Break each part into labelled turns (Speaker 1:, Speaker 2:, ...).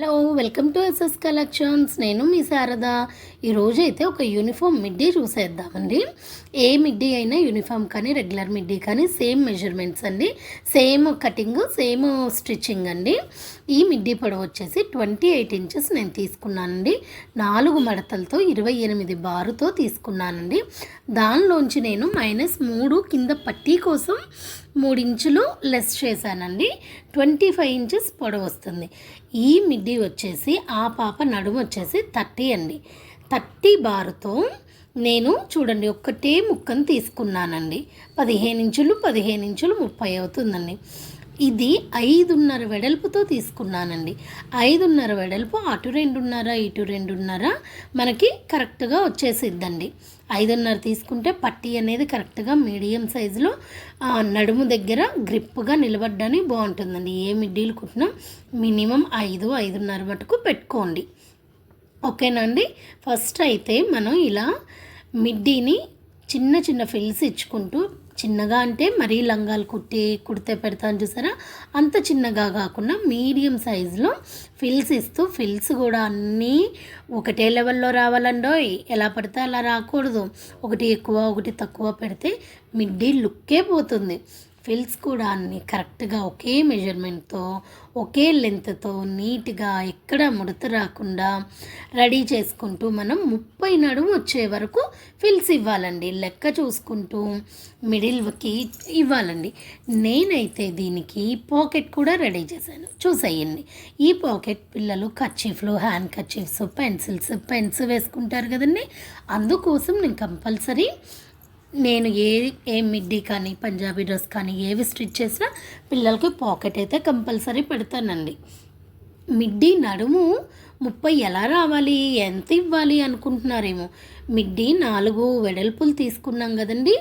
Speaker 1: Hello welcome to SS collections. నేను మీ శారద. ఈరోజు అయితే ఒక యూనిఫామ్ మిడ్డీ చూసేద్దామండి. ఏ మిడ్డీ అయినా యూనిఫామ్ కానీ రెగ్యులర్ మిడ్డీ కానీ సేమ్ మెజర్మెంట్స్ అండి. సేమ్ కటింగ్ సేమ్ స్టిచ్చింగ్ అండి. ఈ మిడ్డీ పొడవు వచ్చేసి ట్వంటీ ఎయిట్ ఇంచెస్ నేను తీసుకున్నానండి. నాలుగు మడతలతో ఇరవై ఎనిమిది బారుతో తీసుకున్నానండి. దానిలోంచి నేను మైనస్ మూడు కింద పట్టీ కోసం ఇంచులు లెస్ చేశానండి. ట్వంటీ ఫైవ్ ఇంచెస్ పొడవు వస్తుంది. ఈ మిడ్డీ వచ్చేసి ఆ పాప నడుము వచ్చేసి థర్టీ అండి. థర్టీ బారుతో నేను చూడండి ఒక్కటే ముక్కను తీసుకున్నానండి. పదిహేను ఇంచులు పదిహేను ఇంచులు ముప్పై అవుతుందండి. ఇది ఐదున్నర వెడల్పుతో తీసుకున్నానండి. ఐదున్నర వెడల్పు అటు రెండున్నర ఇటు రెండున్నర మనకి కరెక్ట్గా వచ్చేసిద్దండి. ఐదున్నర తీసుకుంటే పట్టీ అనేది కరెక్ట్గా మీడియం సైజులో నడుము దగ్గర గ్రిప్గా నిలబడ్డానికి బాగుంటుందండి. ఏ మిడ్డీలు కుట్టినా మినిమం ఐదు ఐదున్నర మటుకు పెట్టుకోండి. ఓకేనా అండి ఫస్ట్ అయితే మనం ఇలా మిడ్డీని చిన్న చిన్న ఫిల్స్ ఇచ్చుకుంటూ చిన్నగా అంటే మరీ లంగాలు కుట్టి కుడితే పెడతాను చూసారా? అంత చిన్నగా కాకుండా మీడియం సైజులో ఫిల్స్ ఇస్తూ ఫిల్స్ కూడా అన్నీ ఒకటే లెవెల్లో రావాలండో ఎలా పడితే అలా రాకూడదు. ఒకటి ఎక్కువ ఒకటి తక్కువ పెడితే మిడ్డీ లుక్కే పోతుంది. ఫిల్స్ కూడా అన్ని కరెక్ట్గా ఒకే మెజర్మెంట్తో ఒకే లెంత్తో నీట్గా ఎక్కడ ముడత రాకుండా రెడీ చేసుకుంటూ మనం ముప్పై నడుము వచ్చే వరకు ఫిల్స్ ఇవ్వాలండి. లెక్క చూసుకుంటూ మిడిల్కి ఇవ్వాలండి. నేనైతే దీనికి పాకెట్ కూడా రెడీ చేశాను. చూసేయండి. ఈ పాకెట్ పిల్లలు కర్చీఫ్లు హ్యాండ్ కర్చీఫ్స్ పెన్సిల్స్ పెన్స్ వేసుకుంటారు కదండి. అందుకోసం నేను కంపల్సరీ నేను ఏ ఏ మిడ్డీ కానీ పంజాబీ డ్రెస్ కానీ ఏవి స్టిచ్ చేసినా పిల్లలకి పాకెట్ అయితే కంపల్సరీ పెడతానండి. మిడ్డీ నడుము ముప్పై ఎలా రావాలి ఎంత ఇవ్వాలి అనుకుంటున్నారేమో. మిడ్డీ నాలుగు వెడల్పులు తీసుకున్నాం కదండి.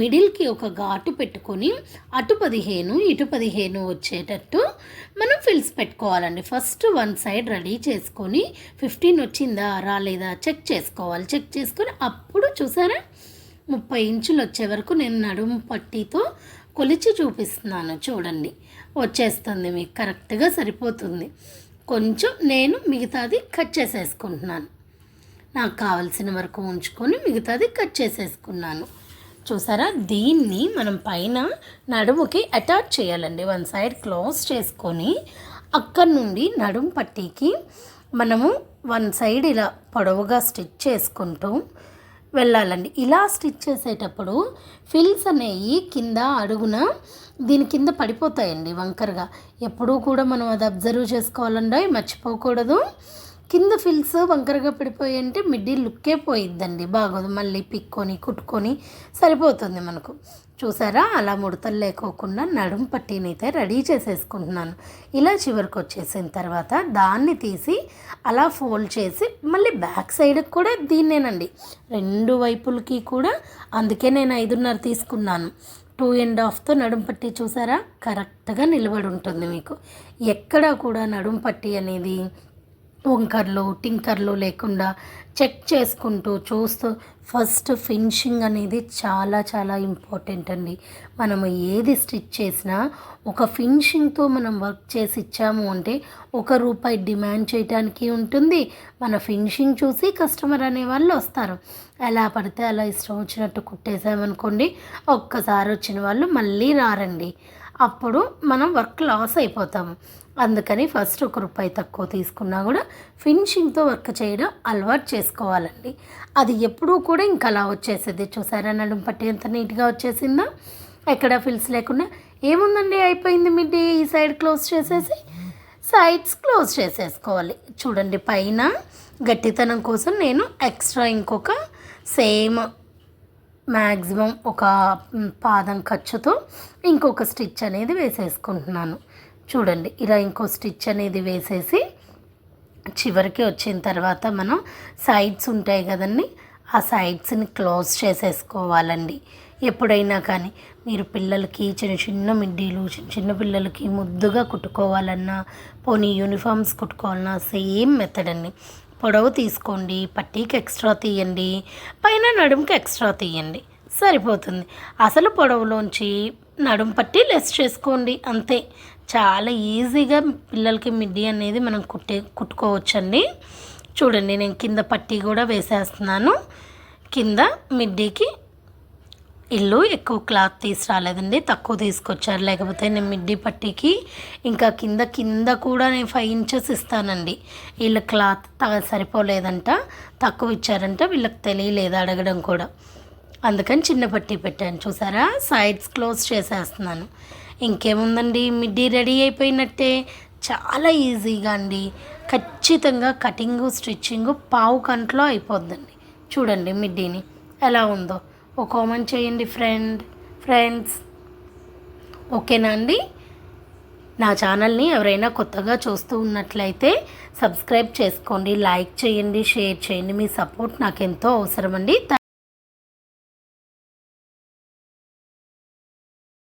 Speaker 1: మిడిల్కి ఒక ఘాటు పెట్టుకొని అటు పదిహేను ఇటు పదిహేను వచ్చేటట్టు మనం ఫిల్స్ పెట్టుకోవాలండి. ఫస్ట్ వన్ సైడ్ రెడీ చేసుకొని ఫిఫ్టీన్ వచ్చిందా రాలేదా చెక్ చేసుకోవాలి. చెక్ చేసుకొని అప్పుడు చూసారా? ముప్పై ఇంచులు వచ్చే వరకు నేను నడుము పట్టీతో కొలిచి చూపిస్తున్నాను. చూడండి. వచ్చేస్తుంది మీకు. కరెక్ట్గా సరిపోతుంది. కొంచెం నేను మిగతాది కట్ చేసేసుకుంటున్నాను. నాకు కావలసిన వరకు ఉంచుకొని మిగతాది కట్ చేసేసుకున్నాను. చూసారా? దీన్ని మనం పైన నడుముకి అటాచ్ చేయాలండి. వన్ సైడ్ క్లోజ్ చేసుకొని అక్కడ నుండి నడుము పట్టీకి మనము వన్ సైడ్ ఇలా పొడవుగా స్టిచ్ చేసుకుంటూ వెళ్ళాలండి. ఇలా స్టిచ్ చేసేటప్పుడు ఫిల్స్ అనేవి కింద అడుగున దీని కింద పడిపోతాయండి వంకరగా. ఎప్పుడూ కూడా మనం అది అబ్జర్వ్ చేసుకోవాలండి మర్చిపోకూడదు. కింద ఫిల్స్ వంకరగా పడిపోయి అంటే మిడ్డీ లుక్కే పోయిద్దండి. బాగోదు. మళ్ళీ పిక్కొని కుట్టుకొని సరిపోతుంది మనకు. చూసారా? అలా ముడతలు లేకోకుండా నడుం పట్టీని అయితే రెడీ చేసేసుకుంటున్నాను. ఇలా చివరికి వచ్చేసిన తర్వాత దాన్ని తీసి అలా ఫోల్డ్ చేసి మళ్ళీ బ్యాక్ సైడ్కి కూడా దీన్నేనండి. రెండు వైపులకి కూడా అందుకే నేను ఐదున్నర తీసుకున్నాను. టూ అండ్ హాఫ్తో నడుం పట్టి చూసారా? కరెక్ట్గా నిలబడి ఉంటుంది మీకు. ఎక్కడా కూడా నడుం పట్టి అనేది వంకర్లు టింకర్లు లేకుండా చెక్ చేసుకుంటూ చూస్తూ ఫస్ట్ ఫినిషింగ్ అనేది చాలా చాలా ఇంపార్టెంట్ అండి. మనము ఏది స్టిచ్ చేసినా ఒక ఫినిషింగ్తో మనం వర్క్ చేసి ఇచ్చాము అంటే ఒక రూపాయి డిమాండ్ చేయడానికి ఉంటుంది. మన ఫినిషింగ్ చూసి కస్టమర్ అనే వాళ్ళు వస్తారు. ఎలా పడితే అలా ఇష్టం వచ్చినట్టు కుట్టేసామనుకోండి ఒక్కసారి వచ్చిన వాళ్ళు మళ్ళీ రారండి. అప్పుడు మనం వర్క్ లాస్ అయిపోతాము. అందుకని ఫస్ట్ ఒక రూపాయి తక్కువ తీసుకున్నా కూడా ఫినిషింగ్తో వర్క్ చేయడం అలవాటు చేసుకోవాలండి. అది ఎప్పుడూ కూడా ఇంకా అలా వచ్చేసేది. చూసారా నడుము పట్టి ఎంత నీట్గా వచ్చేసిందా? ఎక్కడ ఫిల్స్ లేకుండా ఏముందండి? అయిపోయింది మిడ్డీ ఈ సైడ్ క్లోజ్ చేసేసి సైడ్స్ క్లోజ్ చేసేసుకోవాలి. చూడండి పైన గట్టితనం కోసం నేను ఎక్స్ట్రా ఇంకొక సేమ్ మ్యాక్సిమం ఒక పాదం ఖర్చుతో ఇంకొక స్టిచ్ అనేది వేసేసుకుంటున్నాను. చూడండి ఇలా ఇంకో స్టిచ్ అనేది వేసేసి చివరికి వచ్చిన తర్వాత మనం సైడ్స్ ఉంటాయి కదండి ఆ సైడ్స్ని క్లోజ్ చేసేసుకోవాలండి. ఎప్పుడైనా కానీ మీరు పిల్లలకి చిన్న చిన్న మిడ్డీలు చిన్న చిన్న పిల్లలకి ముద్దుగా కుట్టుకోవాలన్నా పోనీ యూనిఫామ్స్ కుట్టుకోవాలన్నా సేమ్ మెథడ్ అండి. పొడవు తీసుకోండి పట్టీకి ఎక్స్ట్రా తీయండి పైన నడుముకి ఎక్స్ట్రా తీయండి. సరిపోతుంది. అసలు పొడవులోంచి నడుం పట్టి లెస్ చేసుకోండి అంతే. చాలా ఈజీగా పిల్లలకి మిడ్డీ అనేది మనం కుట్టే కుట్టుకోవచ్చండి. చూడండి నేను కింద పట్టీ కూడా వేసేస్తున్నాను. కింద మిడ్డీకి ఇల్లు ఎక్కువ క్లాత్ తీసుకురాలేదండి తక్కువ తీసుకొచ్చారు. లేకపోతే నేను మిడ్డీ పట్టీకి ఇంకా కింద కింద కూడా నేను ఫైవ్ ఇంచెస్ ఇస్తానండి. వీళ్ళ క్లాత్ సరిపోలేదంట తక్కువ ఇచ్చారంట వీళ్ళకి తెలియలేదు అడగడం కూడా. అందుకని చిన్న పట్టీ పెట్టాను. చూసారా? సైడ్స్ క్లోజ్ చేసేస్తున్నాను. ఇంకేముందండి? మిడ్డీ రెడీ అయిపోయినట్టే. చాలా ఈజీగా అండి. ఖచ్చితంగా కటింగు స్టిచ్చింగు పావు కంట్లో అయిపోద్దండి. చూడండి మిడ్డీని ఎలా ఉందో. ఓ కామెంట్ చేయండి ఫ్రెండ్ ఫ్రెండ్స్ ఓకేనా అండి? నా ఛానల్ని ఎవరైనా కొత్తగా చూస్తూ ఉన్నట్లయితే సబ్స్క్రైబ్ చేసుకోండి లైక్ చేయండి షేర్ చేయండి. మీ సపోర్ట్ నాకు ఎంతో అవసరం అండి